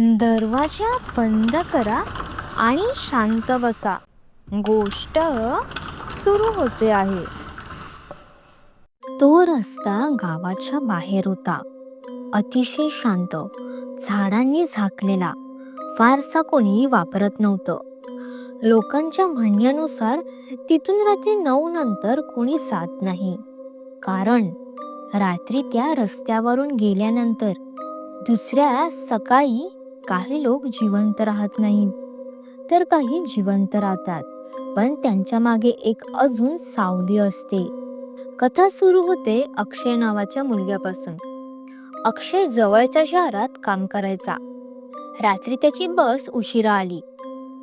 दरवाजा बंद करा आणि शांत बसा. गोष्ट सुरू होते आहे. तो रस्ता गावाच्या बाहेर होता. अतिशय शांत. झाडांनी झाकलेला. फारसा कोणी वापरत नव्हतं. लोकांच्या म्हणण्यानुसार तिथून रात्री नऊ नंतर कोणी जात नाही. कारण रात्री त्या रस्त्यावरून गेल्यानंतर दुसऱ्या सकाळी काही लोक जिवंत राहत नाहीत. तर काही जिवंत राहतात पण त्यांच्या मागे एक अजून सावली असते. कथा सुरू होते अक्षय नावाच्या मुलग्यापासून. अक्षय जवळच्या शहरात काम करायचा. रात्री त्याची बस उशिरा आली.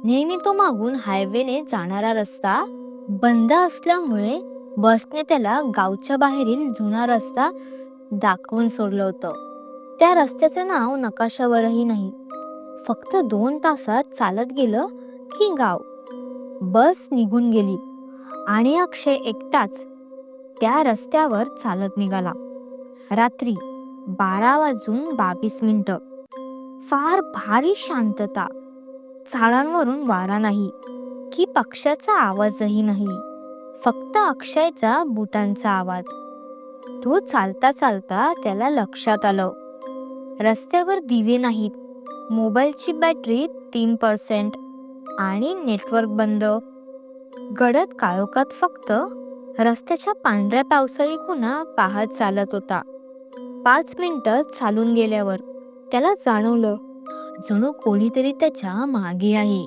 नेहमी तो मागून हायवेने जाणारा रस्ता बंद असल्यामुळे बसने त्याला गावच्या बाहेरील जुना रस्ता दाखवून सोडलं होतं. त्या रस्त्याचं नाव नकाशावरही नाही. फक्त दोन तासात चालत गेलं की गाव. बस निघून गेली आणि अक्षय एकटाच त्या रस्त्यावर चालत निघाला. रात्री बारा वाजून बावीस मिनिटं. फार भारी शांतता. झाडांवरून वारा नाही की पक्ष्याचा आवाजही नाही. फक्त अक्षयचा बुटांचा आवाज. तो चालता चालता त्याला लक्षात आलं. रस्त्यावर दिवे नाहीत. मोबाईलची बॅटरी तीन पर्सेंट आणि नेटवर्क बंद. गडद काळोखात फक्त रस्त्याच्या पांढऱ्या पावसाळी खुणा पाहत चालत होता. पाच मिनिटं चालून गेल्यावर त्याला जाणवलं जणू कोणीतरी त्याच्यामागे आहे.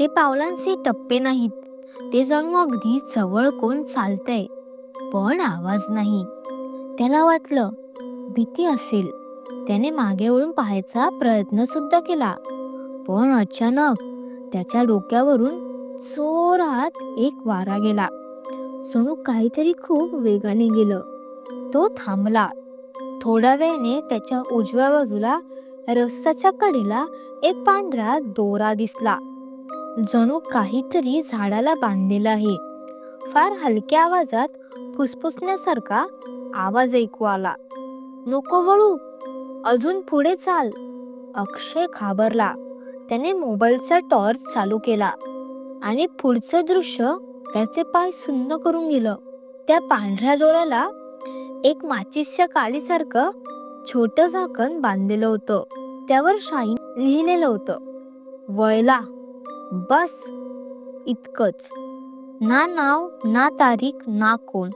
ते पावलांचे टप्पे नाहीत ते जणू अगदी जवळ कोण चालतंय पण आवाज नाही. त्याला वाटलं भीती असेल. त्याने मागे वळून पाहायचा प्रयत्न सुद्धा केला. पण अचानक त्याच्या डोक्यावरून जोरात एक वारा गेला. जणू काहीतरी खूप वेगाने गेलं. तो थांबला. थोड्या वेळाने त्याच्या उजव्या बाजूला रस्त्याच्या कडेला एक पांढरा दोरा दिसला. जणू काहीतरी झाडाला बांधलेला आहे. फार हलक्या आवाजात फुसफुसण्यासारखा आवाज ऐकू आला. नको वळू. अजून पुढे चाल. अक्षय घाबरला. त्याने मोबाईलचा टॉर्च चालू केला आणि पुढचं दृश्य त्याचे पाय सुन्न करून गेलं. त्या पांढऱ्या दोराला एक माचीसच्या काडीसारखं छोटं झाकण बांधलेलं होतं. त्यावर शाईन लिहिलेलं होतं वळला बस इतकंच. ना नाव ना तारीख ना कोण.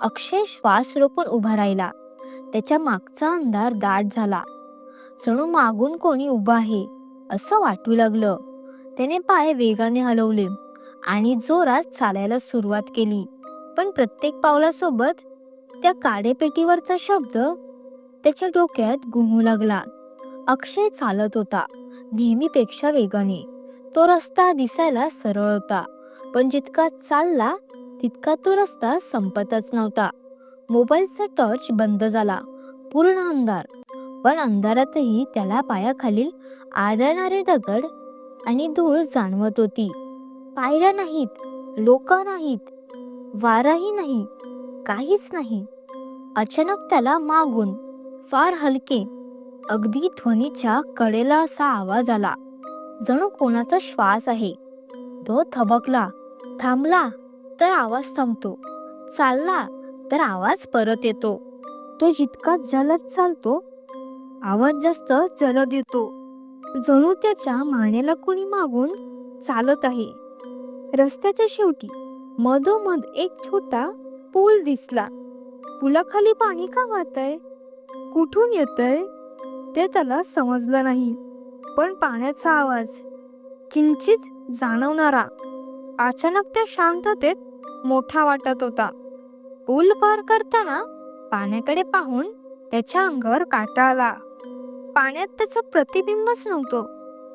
अक्षय श्वास रोखून उभा राहिला. त्याच्या मागचा अंधार दाट झाला. जणू मागून कोणी उभा आहे असं वाटू लागलं. त्याने पाय वेगाने हलवले आणि जोरात चालायला सुरुवात केली. पण प्रत्येक पावलासोबत त्या काडेपेटीवरचा शब्द त्याच्या डोक्यात घुमू लागला. अक्षय चालत होता नेहमीपेक्षा वेगाने. तो रस्ता दिसायला सरळ होता पण जितका चालला तितका तो रस्ता संपतच नव्हता. मोबाईलचा टॉर्च बंद झाला. पूर्ण अंधार. पण अंधारातही त्याला पायाखालील आदळणारे दगड आणि धूळ जाणवत होती. पायऱ्या नाहीत लोक नाहीत वाराही नाही काहीच नाही. अचानक त्याला मागून फार हलके अगदी ध्वनीच्या कडेला असा आवाज आला. जणू कोणाचा श्वास आहे. तो थबकला थांबला तर आवाज थांबतो. चालला तर आवाज परत येतो. तो जितका जलद चालतो आवाज जास्त जलद येतो. जणू त्याच्या मानेला कुणी मागून चालत आहे. रस्त्याच्या शेवटी मधोमध एक छोटा पूल दिसला. पुलाखाली पाणी का वाहतय? कुठून येतय? ते त्याला समजलं नाही. पण पाण्याचा आवाज किंचित जाणवणारा अचानक त्या शांततेत मोठा वाटत होता. पूल पार करताना पाण्याकडे पाहून त्याच्या अंगावर काटा आला. पाण्यात त्याचं प्रतिबिंबच नव्हतं.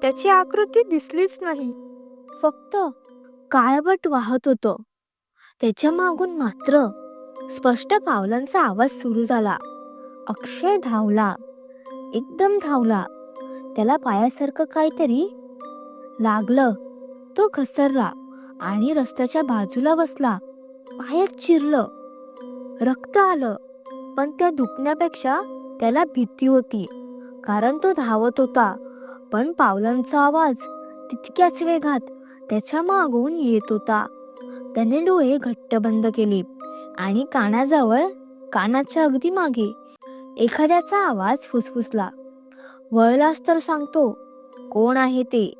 त्याची आकृती दिसलीच नाही. फक्त काळवट वाहत होतं. त्याच्या मागून मात्र स्पष्ट पावलांचा आवाज सुरू झाला. अक्षय धावला. एकदम धावला. त्याला पायासारखं काहीतरी लागलं. तो घसरला आणि रस्त्याच्या बाजूला बसला. पायात चिरलं. रक्त आलं. पण त्या दुखण्यापेक्षा त्याला भीती होती. कारण तो धावत होता. पण पावलांचा आवाज तितक्याच वेगात त्याच्या मागून येत होता. त्याने डोळे घट्ट बंद केले आणि कानाजवळ कानाच्या अगदी मागे एखाद्याचा आवाज फुसफुसला. वळलास तर सांगतो कोण आहे ते?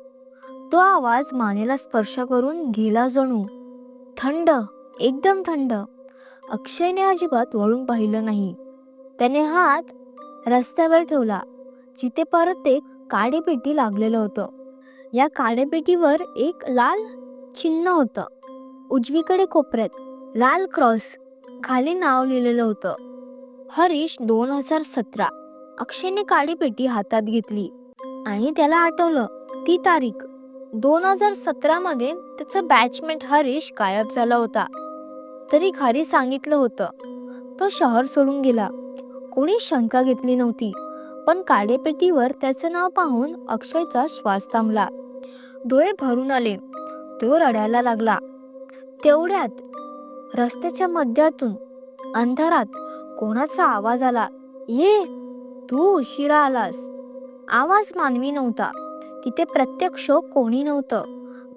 तो आवाज मानेला स्पर्श करून गेला जणू. थंड एकदम थंड. अक्षयने अजिबात वळून पाहिलं नाही. त्याने हात रस्त्यावर ठेवला जिथे परत एक काडेपेटी लागलेलं होतं. या काडेपेटीवर एक लाल चिन्ह होतं. उजवीकडे कोपऱ्यात लाल क्रॉस खाली नाव लिहिलेलं होतं. हरीश दोन हजार सतरा. अक्षयने काडीपेटी हातात घेतली आणि त्याला आठवलं ती तारीख. दोन हजार सतरामध्ये त्याचा बॅचमेट हरीश गायब झाला होता. तरी खारी सांगितलं होतं. तो शहर सोडून गेला. कोणी शंका घेतली नव्हती पण काडेपेटीवर त्याचं नाव पाहून अक्षयचा श्वास थांबला. डोळे भरून आले. तो रडायला लागला. तेवढ्यात रस्त्याच्या मध्यातून अंधारात कोणाचा आवाज आला ये तू उशिरा आलास. आवाज मानवी नव्हता. तिथे प्रत्यक्ष कोणी नव्हतं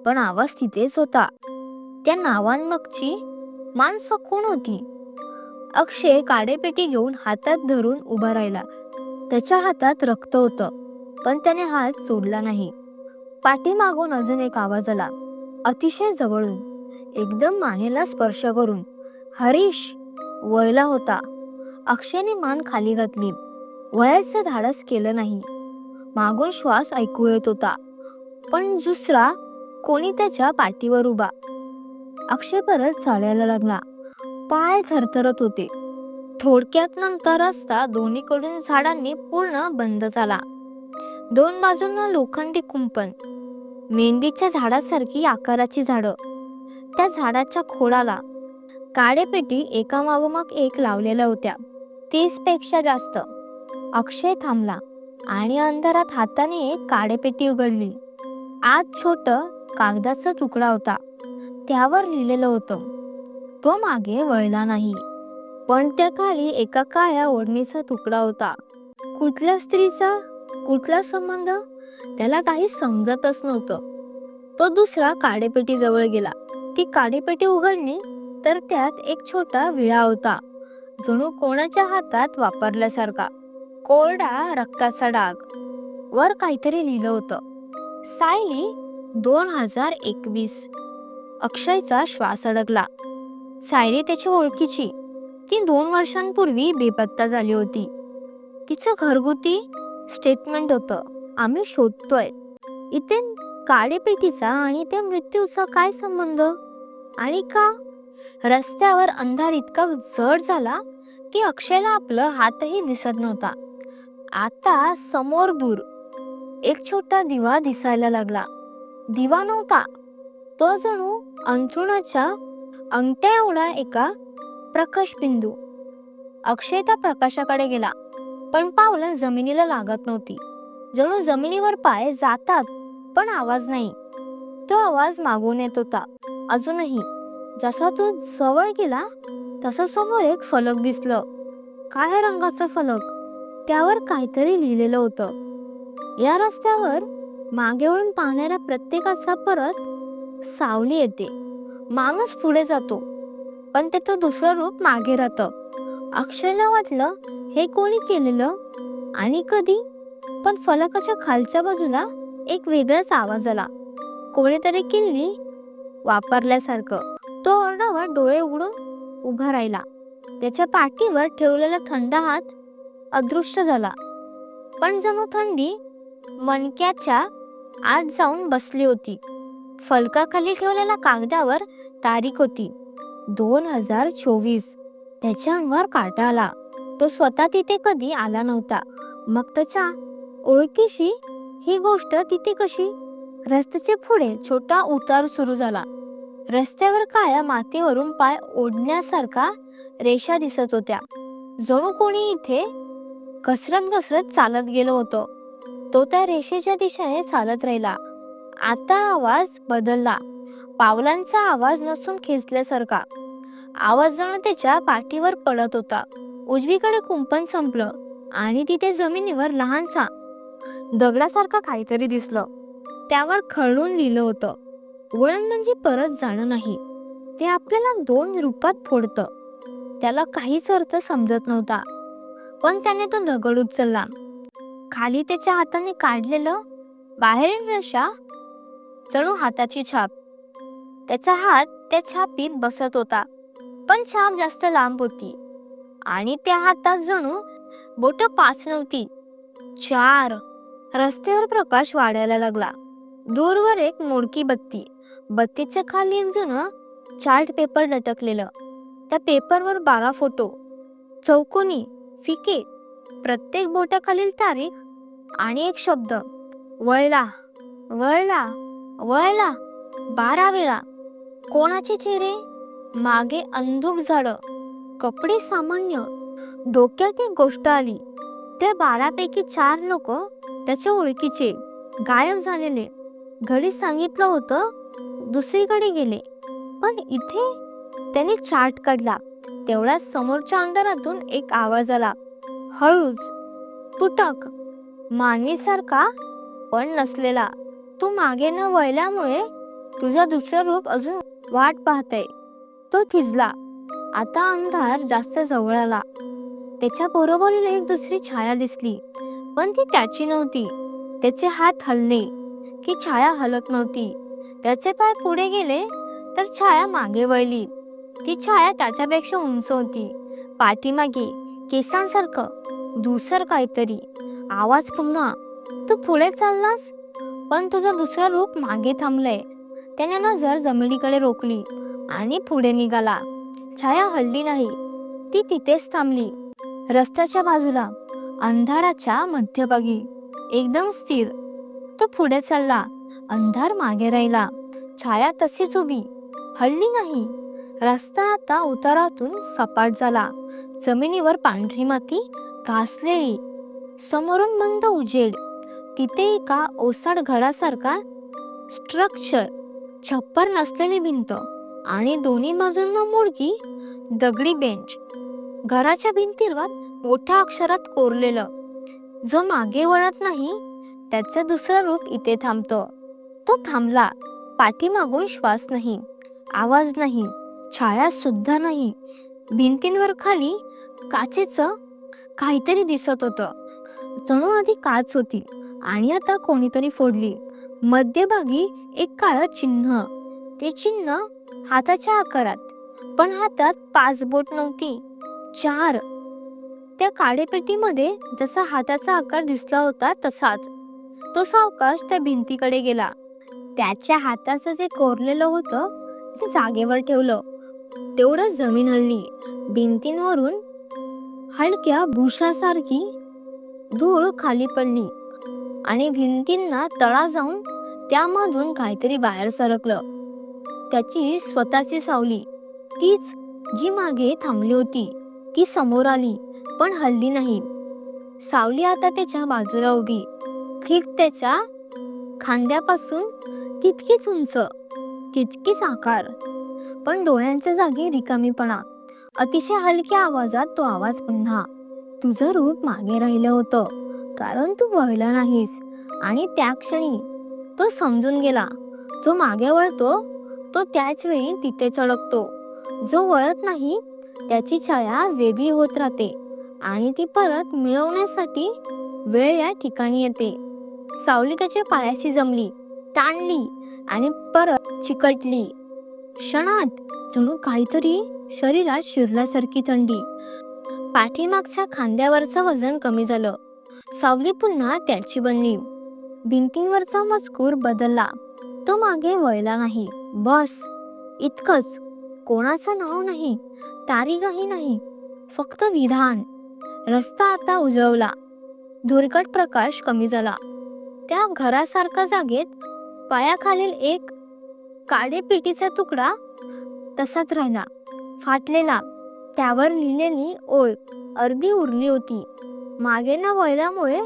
पण आवाज तिथेच होता. त्या नावांमागची माणसं कोण होती? अक्षय काडेपेटी घेऊन हातात धरून उभा राहिला. त्याच्या हातात रक्त होतं पण त्याने हात सोडला नाही. पाठीमागून अजून एक आवाज आला अतिशय जवळून एकदम मानेला स्पर्श करून. हरीश! वळला होता. अक्षयने मान खाली घातली. वयाचं धाडस केलं नाही. मागून श्वास ऐकू येत होता पण दुसरा कोणी त्याच्या पाठीवर उभा. अक्षय परत चालायला लागला. पाय थरथरत होते. थोडक्यात नंतर रस्ता दोन्हीकडून झाडांनी पूर्ण बंद झाला. दोन बाजूंना लोखंडी कुंपण मेंढीच्या झाडासारखी आकाराची झाडं. त्या झाडाच्या खोडाला काळेपेटी एका मागोमाग एक लावलेल्या होत्या. तीसपेक्षा जास्त. अक्षय थांबला आणि अंधारात हाताने एक काळेपेटी उघडली. आत छोट कागदाचा तुकडा होता. त्यावर लिहिलेलं होतं. तो मागे वळला नाही. पण त्या खाली एका काळ्या ओढणीचा तुकडा होता. कुठल्या स्त्रीचा? कुठला संबंध? त्याला काही समजतच नव्हतं. तो दुसरा काडेपेटी जवळ गेला. ती काडेपेटी उघडली तर त्यात एक छोटा विळा होता. जणू कोणाच्या हातात वापरल्यासारखा. कोरडा रक्ताचा डाग. वर काहीतरी लिहिलं होतं. सायली दोन हजार एकवीस. अक्षयचा श्वास अडकला. सायरी त्याची ओळखीची. ती दोन वर्षांपूर्वी बेपत्ता झाली होती. तिचं घरगुती स्टेटमेंट होतं आम्ही शोधतोय. इथे काळेपेटीचा आणि त्या मृत्यूचा काय संबंध? आणि का? रस्त्यावर अंधार इतका जड झाला की अक्षयला आपलं हातही दिसत नव्हता. आता समोर दूर. एक छोटा दिवा दिसायला लागला. दिवा नव्हता तो जणू अंथरुणाच्या अंगठ्या एवढा एका प्रकाश बिंदू अक्षय त्या प्रकाशाकडे गेला पण पावलं जमिनीला लागत नव्हती. जणू जमिनीवर पाय जातात पण आवाज नाही. तो आवाज मागून येत होता अजूनही. जसा तो जवळ गेला तसा समोर एक फलक दिसलं. काळ्या रंगाचं फलक. त्यावर काहीतरी लिहिलेलं होतं. या रस्त्यावर मागे वळून पाहणाऱ्या प्रत्येकाचा परत सावली येते. माणूस पुढे जातो. पण त्याचं दुसरं रूप मागे राहतं. अक्षयला वाटलं हे कोणी केलेलं? आणि कधी? पण फलकाच्या खालच्या बाजूला एक वेगळाच आवाज आला. कोणीतरी किल्ली वापरल्यासारखं. तो ओरडावा डोळे उघडून उभा राहिला. त्याच्या पाठीवर ठेवलेला थंड हात अदृश्य झाला. पण जणू थंडी मणक्याच्या आत जाऊन बसली होती. फलकाखाली ठेवलेल्या कागदावर तारीख होती. दोन हजार चोवीस. त्याच्या अंगावर काटा आला. तो स्वतः तिथे कधी आला नव्हता. मग त्याच्या ओळखीशी ही गोष्ट तिथे कशी? रस्त्याचे पुढे छोटा उतार सुरू झाला. रस्त्यावर काळ्या मातीवरून पाय ओढण्यासारखा रेषा दिसत होत्या. जणू कोणी इथे घसरत घसरत चालत गेलो होतो. तो त्या रेषेच्या दिशेने चालत राहिला. आता आवाज बदलला. पावलांचा आवाज नसून खेचल्यासारखा. आवाज जणू त्याच्या पाठीवर पडत होता. उजवीकडे कुंपण संपलं आणि तिथे जमिनीवर लहानसा दगडासारखं काहीतरी दिसलं. त्यावर खरडून लिहिलं होतं. वळण म्हणजे परत जाणं नाही. ते आपल्याला दोन रूपात फोडतं. त्याला काहीच अर्थ समजत नव्हता. पण त्याने तो दगड उचलला. खाली त्याच्या हाताने काढलेलं बाहेरील रशा जणू हाताची छाप. त्याचा हात त्या छापीत बसत होता पण छाप जास्त लांब होती. आणि त्या हातात जणू बोट पाच नव्हती. चार. रस्त्यावर प्रकाश वाढायला लागला. दूरवर एक मोडकी बत्ती. बत्तीच्या खाली एक जुनं चार्ट पेपर लटकलेलं. त्या पेपरवर बारा फोटो. चौकोनी फिके प्रत्येक बोटाखालील तारीख आणि एक शब्द. वळला. वळला. वळला. बारा वेळा. कोणाचे चेहरे? मागे अंधुक झाड. कपडे सामान्य. डोक्यात एक गोष्ट आली. त्या बारापैकी चार लोक त्याच्या ओळखीचे गायब झालेले. घरी सांगितलं होतं दुसरीकडे गेले. पण इथे त्याने चार्ट काढला. तेवढ्या समोरच्या अंधारातून एक आवाज आला. हळूच. तुटक मानवीसारखा पण नसलेला. तू मागे न वळल्यामुळे तुझं दुसरं रूप अजून वाट पाहतय. तो थिजला. आता अंधार जास्त जवळ आला त्याच्या बरोबरीला एक दुसरी छाया दिसली. पण ती त्याची नव्हती. त्याचे हात हलले की छाया हलत नव्हती. त्याचे पाय पुढे गेले तर छाया मागे वळली. ती छाया त्याच्यापेक्षा उंच होती. पाठीमागे केसांसारखं दुसर काहीतरी. आवाज पुन्हा तू पुढे चाललास? पण तुझं दुसरं रूप मागे थांबलंय. त्याने नजर जमिनीकडे रोखली आणि पुढे निघाला. छाया हल्ली नाही. ती तिथेच थांबली. रस्त्याच्या बाजूला अंधाराच्या मध्यभागी एकदम स्थिर. तो पुढे चालला. अंधार मागे राहिला. छाया तशीच उभी. हल्ली नाही. रस्ता आता उतारातून सपाट झाला. जमिनीवर पांढरी माती घासलेली. समोरून मंद उजेड. तिथे एका ओसाड घरासारखा स्ट्रक्चर छप्पर नसलेली भिंत आणि दोन्ही बाजूंना मुळगी दगडी बेंच घराच्या भिंतीवर मोठ्या अक्षरात कोरलेलं. जो मागे वळत नाही त्याचं दुसरं रूप इथे थांबतं. तो थांबला. पाठीमागून श्वास नाही आवाज नाही छाया सुद्धा नाही. भिंतींवर खाली काचेचं काहीतरी दिसत होतं. जणू आधी काच होती. आणि आता कोणीतरी फोडली. मध्यभागी एक काळं चिन्ह. ते चिन्ह हाताच्या आकारात पण हातात पाच बोट नव्हती. चार. त्या काळेपेटीमध्ये जसा हाताचा आकार दिसला होता तसाच. तो सावकाश त्या भिंतीकडे गेला. त्याच्या हाताचं जे कोरलेलं होतं ते जागेवर ठेवलं. तेवढं जमीन हल्ली. भिंतींवरून हलक्या भुशासारखी धूळ खाली पडली. आणि भिंतींना तळा जाऊन त्यामधून काहीतरी बाहेर सरकलं. त्याची स्वतःची सावली. तीच जी मागे थांबली होती ती समोर आली पण हल्ली नाही. सावली आता त्याच्या बाजूला उभी. ठीक त्याच्या खांद्यापासून तितकीच उंच तितकीच आकार पण डोळ्यांच्या जागी रिकामीपणा. अतिशय हलक्या आवाजात तो आवाज पुन्हा तुझं रूप मागे राहिलं होतं. कारण तू वळला नाहीस. आणि त्या क्षणी तो समजून गेला. जो मागे वळतो तो त्याच वेळी तिथे चळकतो. जो वळत नाही त्याची छाया वेगळी होत राहते आणि ती परत मिळवण्यासाठी वेळ या ठिकाणी येते. सावली त्याच्या पायाशी जमली ताणली आणि परत चिकटली. क्षणात जणू काहीतरी शरीरात शिरल्यासारखी थंडी. पाठीमागच्या खांद्यावरचं वजन कमी झालं. सावली पुन्हा त्याची बनली. भिंतींवरचा मजकूर बदलला. तो मागे वळला नाही. बस. इतकंच. कोणाचं नाव नाही. तारीखही नाही. फक्त विधान. रस्ता आता उजळवला. धुरकट प्रकाश कमी झाला. त्या घरासारखा जागेत पायाखालील एक काडे पिटीचा तुकडा तसाच राहिला. फाटलेला. त्यावर लिहिलेली ओळ. अर्धी उरली होती. मागे न वळल्यामुळे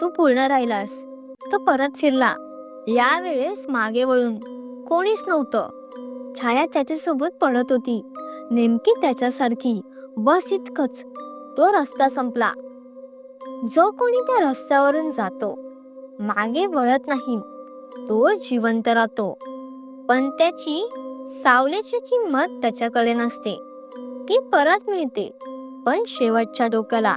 तू पूर्ण राहिलास. तो परत फिरला. यावेळेस मागे वळून कोणीच नव्हतं. छाया त्याच्यासोबत पडत होती. नेमकी त्याच्यासारखी. बस इतकंच. तो रस्ता संपला. जो कोणी त्या रस्त्यावरून जातो. मागे वळत नाही. तो जिवंत राहतो. पण त्याची सावलीची किंमत त्याच्याकडे नसते. ती परत मिळते. पण शेवटच्या डोक्याला.